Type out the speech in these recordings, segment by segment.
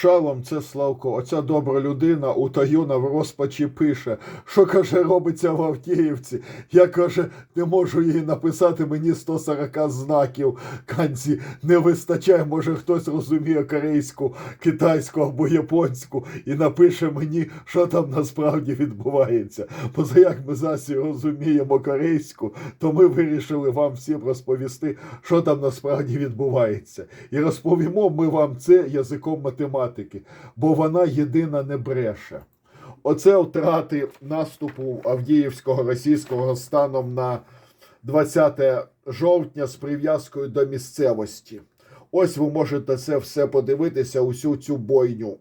Шалом, це Славко, оця добра людина утаюна в розпачі пише, що каже, робиться в Авдіївці. Я каже, не можу їй написати мені 140 знаків. Канці не вистачає, може хтось розуміє корейську, китайську або японську і напише мені, що там насправді відбувається. Бо за як ми зараз і розуміємо корейську, то ми вирішили вам всім розповісти, що там насправді відбувається. І розповімо ми вам це язиком математики, бо вона єдина не бреше. Оце втрати наступу Авдіївського російського станом на 20 жовтня з прив'язкою до місцевості. Ось ви можете це все подивитися, усю цю бойню.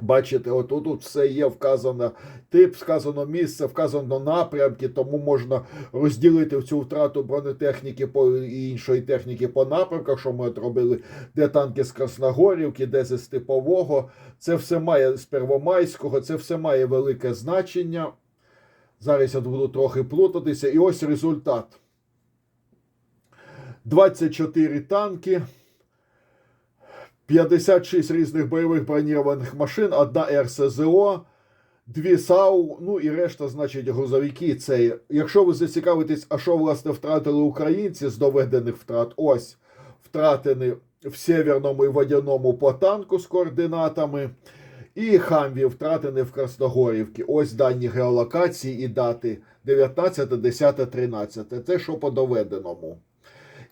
Бачите, от тут все є вказано тип, вказано місце, вказано напрямки, тому можна розділити цю втрату бронетехніки по і іншої техніки по напрямках, що ми от робили, де танки з Красногорівки, де зі Степового. Це все має з Первомайського, це все має велике значення. Зараз я буду трохи плутатися. І ось результат. 24 танки. 56 різних бойових бронірованих машин, одна РСЗО, дві САУ, ну і решта, значить, грузовики. Це, якщо ви зацікавитесь, а що власне втратили українці з доведених втрат, ось втратені в Северному і Водяному по танку з координатами. І Хамві втратені в Красногорівці. Ось дані геолокації і дати 19, 10, 13. Це що по доведеному.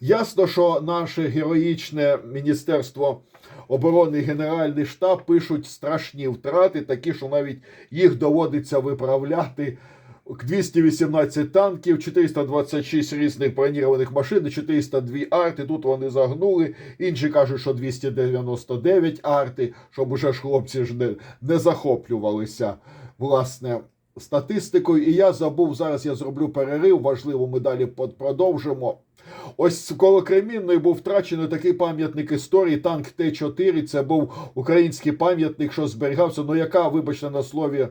Ясно, що наше героїчне Міністерство оборони Генеральний штаб пишуть страшні втрати, такі, що навіть їх доводиться виправляти. 218 танків, 426 різних бронірованих машин, і 402 арти. Тут вони загнули. Інші кажуть, що 299 арти, щоб уже ж хлопці ж не, не захоплювалися власне статистикою. І я забув зараз. Я зроблю перерив. Важливо, ми далі продовжимо. Ось коло Кремінної був втрачений такий пам'ятник історії. Танк Т-4. Це був український пам'ятник, що зберігався. Ну, яка, вибачте, на слові.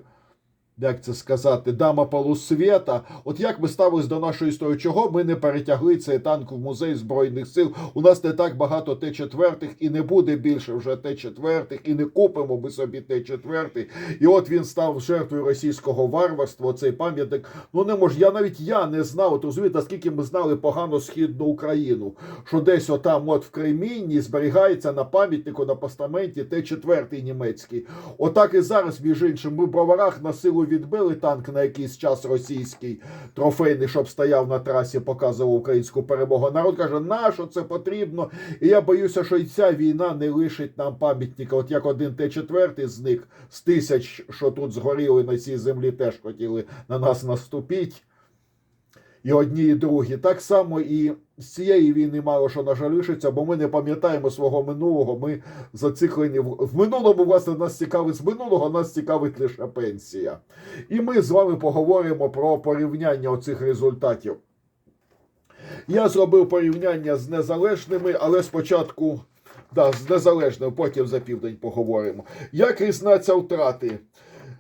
Як це сказати, дама полусвіта. От як ми ставились до нашої історії, чого ми не перетягли цей танк в музей Збройних сил? У нас не так багато Т-4 і не буде більше вже Т-4, і не купимо ми собі Т-4. І от він став жертвою російського варварства. Цей пам'ятник. Ну не може. Я навіть я не знав. От розумієте, наскільки ми знали погано східну Україну, що десь отам, от в Кремінні, зберігається на пам'ятнику на постаменті Т-4 німецький. Отак і зараз, між іншим, ми в броварах на силу відбили танк на якийсь час російський трофейний, щоб стояв на трасі, показував українську перемогу. Народ каже, на що це потрібно? І я боюся, що і ця війна не лишить нам пам'ятника. От як один Т-4 зник з тисяч, що тут згоріли на цій землі, теж хотіли на нас наступити. І одні, і другі. Так само і з цієї війни мало що на жаль лишиться, бо ми не пам'ятаємо свого минулого. Ми зациклені в, в минулому, власне, нас цікавить з минулого, нас цікавить лише пенсія. І ми з вами поговоримо про порівняння оцих результатів. Я зробив порівняння з незалежними, але спочатку да, з незалежними, потім за південь поговоримо. Як різняться втрати?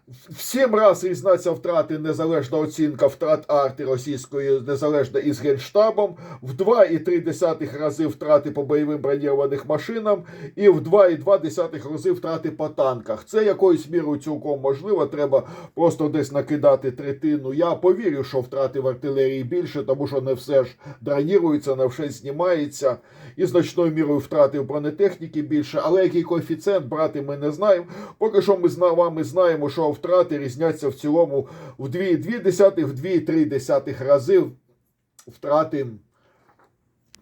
В сім раз різниця втрати незалежна оцінка втрат арти російської незалежно із Генштабом, в 2,3 рази втрати по бойовим бронірованих машинам і в 2,2 рази втрати по танках. Це якоюсь мірою цілком можливо. Треба просто десь накидати третину. Я повірю, що втрати в артилерії більше, тому що не все ж дронірується, не все знімається. І значною мірою втрати в бронетехніки більше. Але який коефіцієнт брати ми не знаємо. Поки що ми з вами знаємо, що втрати різняться в цілому в 2,2, в 2,3 рази втрати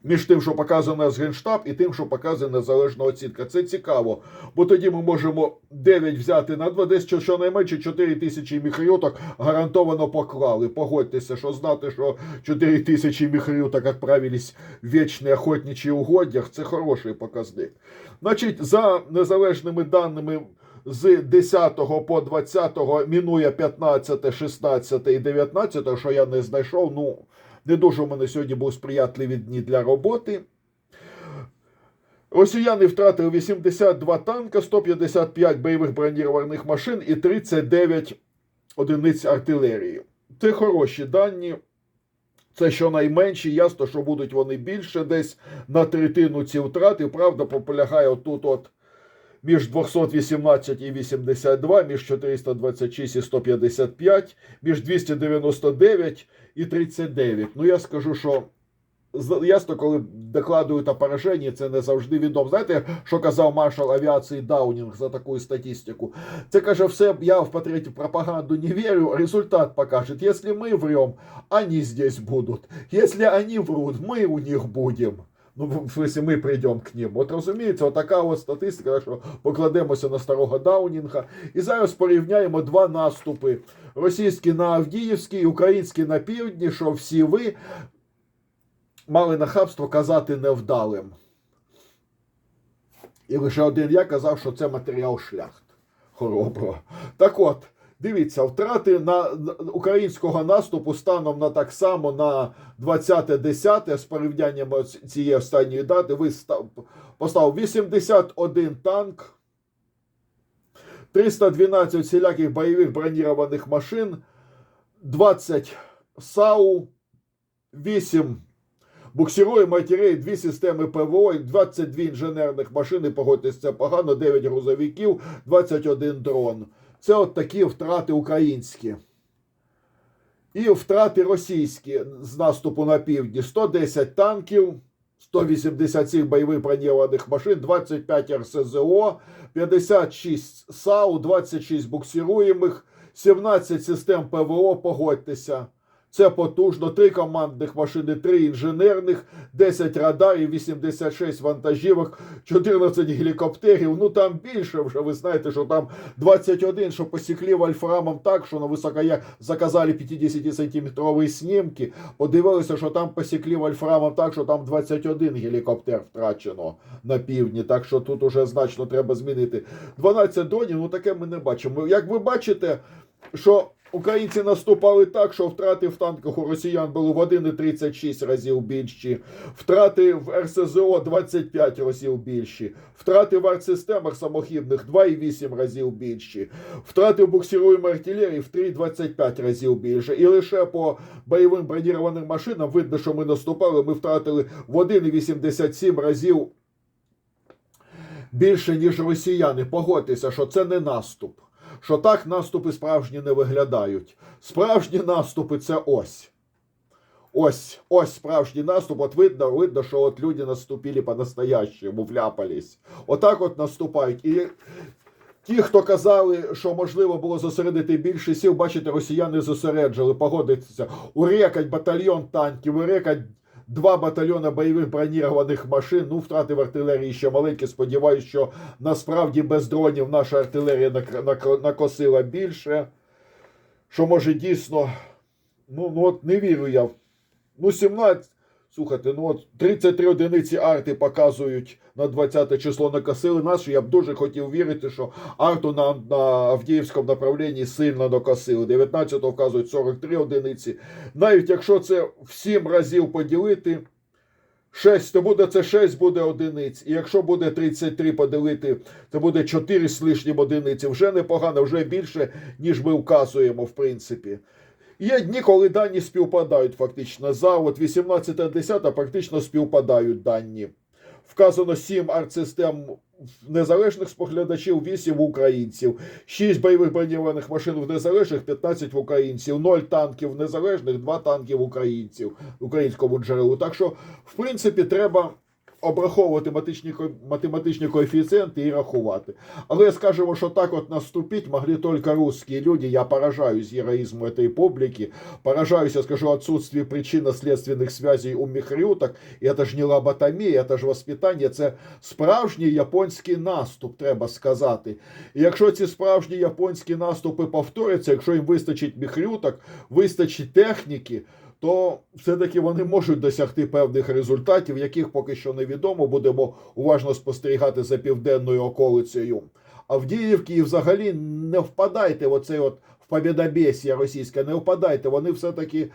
між тим, що показано з Генштаб, і тим, що показує незалежна оцінка. Це цікаво, бо тоді ми можемо 9 взяти на 2, десь щонайменше 4 тисячі міхрюток гарантовано поклали. Погодьтеся, що знати, що 4 тисячі міхрюток відправились в вічні охотничі угоддях, це хороший показник. Значить, за незалежними даними з 10 по 20 мінує 15, 16 і 19, що я не знайшов. Ну, не дуже у мене сьогодні були сприятливі дні для роботи. Росіяни втратили 82 танка, 155 бойових бронірованих машин і 39 одиниць артилерії. Це хороші дані. Це щонайменші, ясно, що будуть вони більше десь на третину ці втрати. Правда, полягає отут от між 218 і 82, між 426 і 155, між 299 і 39. Ну я скажу, що ясно, коли докладують о пораженні, це не завжди відомо. Знаєте, що казав маршал авіації Даунінг за таку статистику? Це каже, все, я в патриоте пропаганду не верю, результат покажет. Если мы врем, они здесь будут. Если они врут, мы у них будем. Ну, смысле, ми прийдемо к ним. От розумієте, отака от статистика, що покладемося на старого Даунінга. І зараз порівняємо два наступи: російський на Авдіївський, український на півдні, що всі ви мали нахабство казати невдалим. І лише один я казав, що це матеріал шляхт хороброго. Так от, дивіться, втрати на українського наступу станом на так само на 20.10 з порівнянням цієї останньої дати ви поставив 81 танк, 312 всіляких бойових бронірованих машин, 20 САУ, 8 буксирує матерей, дві системи ПВО, 22 інженерних машини, погодьтесь, це погано, 9 грузовиків, 21 дрон. Це от такі втрати українські. І втрати російські з наступу на півдні: 110 танків, 187 бойових бронірованих машин, 25 РСЗО, 56 САУ, 26 буксируємих, 17 систем ПВО, погодьтеся. Це потужно, 3 командних машини, 3 інженерних, 10 радарів, 86 вантажівок, 14 гелікоптерів. Ну там більше вже, ви знаєте, що там 21, що посікли вольфрамом так, що на високоя заказали 50-сантиметрові снімки. Подивилися, що там посікли вольфрамом так, що там 21 гелікоптер втрачено на півдні. Так що тут уже значно треба змінити. 12 дронів, ну таке ми не бачимо. Як ви бачите, що Українці наступали так, що втрати в танках у росіян були в 1,36 разів більші, втрати в РСЗО 25 разів більші, втрати в артсистемах самохідних 2,8 разів більші, втрати в буксируємій артилерії в 3,25 разів більше. І лише по бойовим бронірованим машинам видно, що ми наступали, ми втратили в 1,87 разів більше, ніж росіяни. Погодьтеся, що це не наступ. Що так наступи справжні не виглядають. Справжні наступи це ось. Ось, ось справжній наступ. От видно, видно, що от люди наступили по-настоящему, вляпались. Отак от наступають. І ті, хто казали, що можливо було зосередити більше сил, бачите, росіяни зосереджили, погодитися. Урекать батальйон танків, урекать два батальйони бойових бронірованих машин. Ну, втрати в артилерії ще маленькі. Сподіваюсь, що насправді без дронів наша артилерія нак- нак- накосила більше. Що може дійсно. Ну, ну от не вірю я. Ну, 17. Слухайте, ну от 33 одиниці арти показують на 20 число накосили нас. Я б дуже хотів вірити, що арту на, на Авдіївському направлінні сильно накосили. 19-го вказують 43 одиниці. Навіть якщо це в 7 разів поділити, 6, то буде це 6 буде одиниць. І якщо буде 33 поділити, то буде 4 з лишнім одиниці. Вже непогано, вже більше, ніж ми вказуємо, в принципі. Є дні, коли дані співпадають фактично. За от 18-10 практично співпадають дані. Вказано 7 артсистем незалежних споглядачів, 8 українців, 6 бойових бронірованих машин в незалежних, 15 в українців, 0 танків в незалежних, 2 танки в українців, українському джерелу. Так що, в принципі, треба обраховувати математичні, математичні коефіцієнти і рахувати. Але скажемо, що так от наступить могли только русские люди. Я поражаюсь героизму этой публики, поражаюсь, я скажу, отсутствию причинно-следственных связей у міхрюток. І це ж не лоботомія, це ж воспитання, це справжній японський наступ, треба сказати. І якщо ці справжні японські наступи повторяться, якщо їм вистачить міхрюток, вистачить техніки, то все-таки вони можуть досягти певних результатів, яких поки що невідомо. Будемо уважно спостерігати за південною околицею Авдіївки. І взагалі не впадайте в оцей от в побєдобєсія російське, не впадайте. Вони все-таки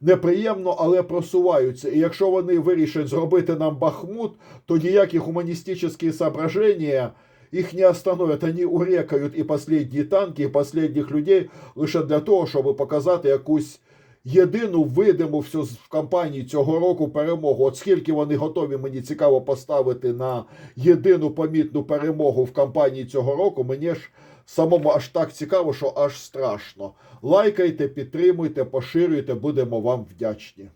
неприємно, але просуваються. І якщо вони вирішать зробити нам Бахмут, то ніякі гуманістичні соображення їх не остановят. Вони урекають і останні танки, і останніх людей лише для того, щоб показати якусь єдину видиму всю в кампанії цього року перемогу. От скільки вони готові, мені цікаво поставити на єдину помітну перемогу в кампанії цього року. Мені ж самому аж так цікаво, що аж страшно. Лайкайте, підтримуйте, поширюйте, будемо вам вдячні.